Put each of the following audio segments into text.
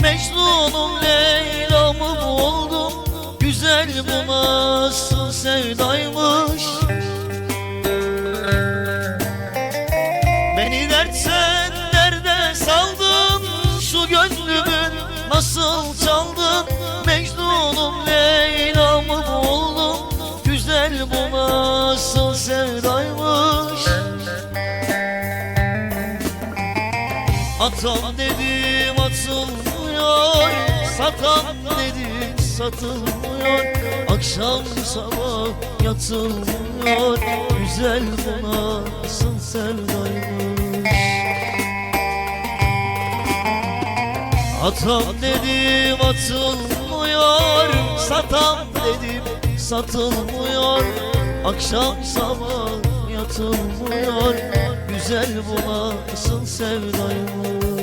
Mecnun'um Leyla'mı buldum. Güzel bu nasıl sevdaymış. Beni dertten derde saldın Şu gönlümün nasıl çaldın? Mecnun'um Leyla'mı buldum. Güzel bu nasıl sevdaymış. Dedim atılmıyor Satan dedim satılmıyor. Akşam sabah yatılmıyor. Güzel bu nasıl sevdaymış Atam dedim atılmıyor. Satam dedim satılmıyor. Akşam sabah yatılmıyor. Güzel bu nasıl sevdaymış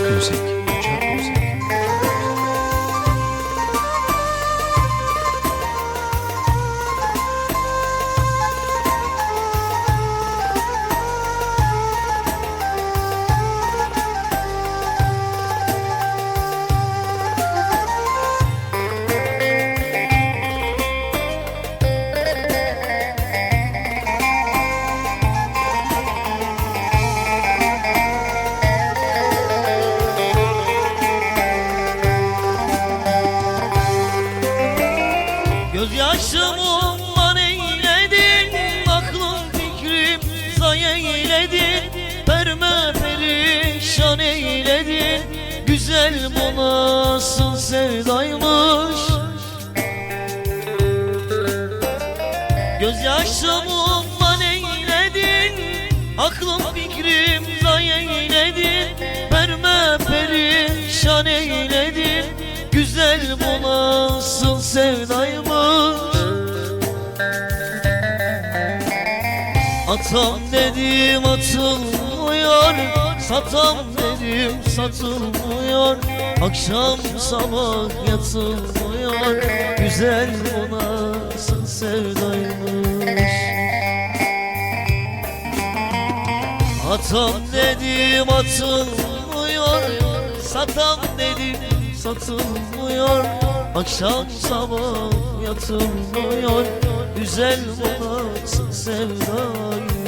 Popmusikk. Gözyaşımı man eyledin Aklım fikrim zayi eyledin Perme perişan eyledin Güzel bu nasıl sevdaymış. Gözyaşımı man eyledin Aklım fikrim zayi eyledin Perme perişan eyledin Güzel bu nasıl sevdaymış Atam dedim atılmıyor Satam dedim satılmıyor. Akşam sabah yatılmıyor Güzel bu nasıl sevdaymış? Atam dedim atılmıyor Satam dedim satılmıyor Akşam sabah yatılmıyor Güzel bu nasıl sevdaymış